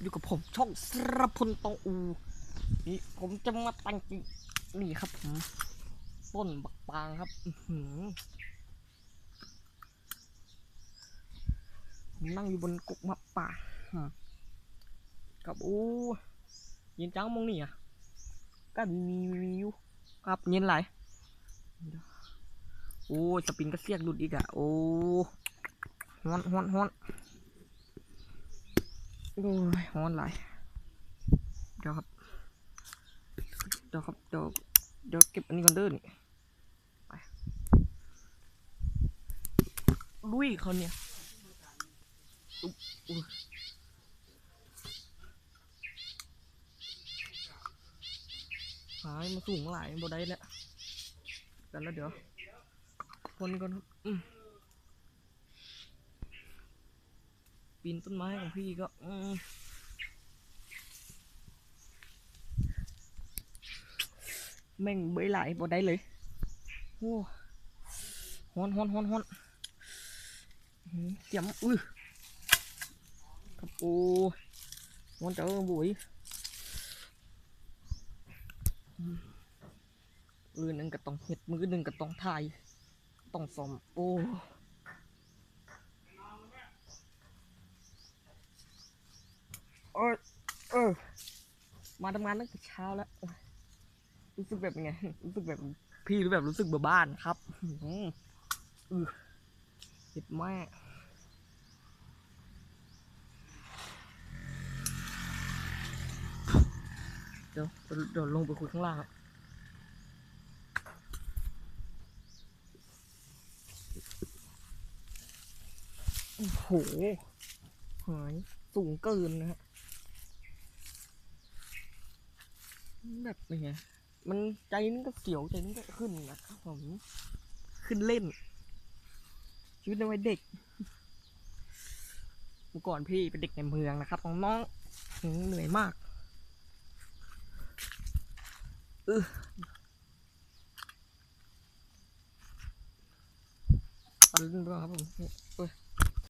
อยู่กับผมช่องสรพลตองอู นี่ผมจะมาตั้งจินี่ครับผมต้นบักปางครับผมนั่งอยู่บนกุกมะป่ากับอ้เย็นจังมองนี่อะก็มีมีอยู่ครับเย็นไหลโอ้สปริงก็เสียกหลุดอีกอะโอ้ฮ้อนฮ้อนฮ้อน โอ้ยฮ้อนหลายเดี๋ยวครับ เดี๋ยวครับ เดี๋ยว เดี๋ยวเก็บอันนี้ก่อนเด้อนี่ไปลุยเขาเนี่ยหายมาสูงหลายบ่ได้แล้วกันแล้วเดี๋ยวคนก่อนครับอืม ปีนต้นไม้ของพี่ก็แม่งเบยไหลบ่ได้เลยโอ้ฮอนฮอนฮอนฮอนเจียมอื้อครับโอ้ฮอนเจ้าบุ๋ยอืมมือหนึ่งก็ต้องเห็ดมือหนึ่งก็ต้องถ่ายต้องซ่อมโอ้ ออเออ มาทำงานตั้งแต่เช้าแล้ว รู้สึกแบบไง รู้สึกแบบพี่รือแบบรู้สึกเบื่อบ้านครับ อืมอือเจ็บม่เดี๋ยวเดี๋ยวเดี๋ยวลงไปคุยข้างล่างครับโอ้โหหายสูงเกินนะฮะ แบบเป็นไงมันใจนึงก็เสียวใจนึงก็ขึ้นนะครับผมขึ้นเล่น ชีวิตในวัยเด็กเมื่อก่อนพี่เป็นเด็กในเมืองนะครับของน้องๆเหนื่อยมากเออตันเล่นด้วยครับผมเอ้ย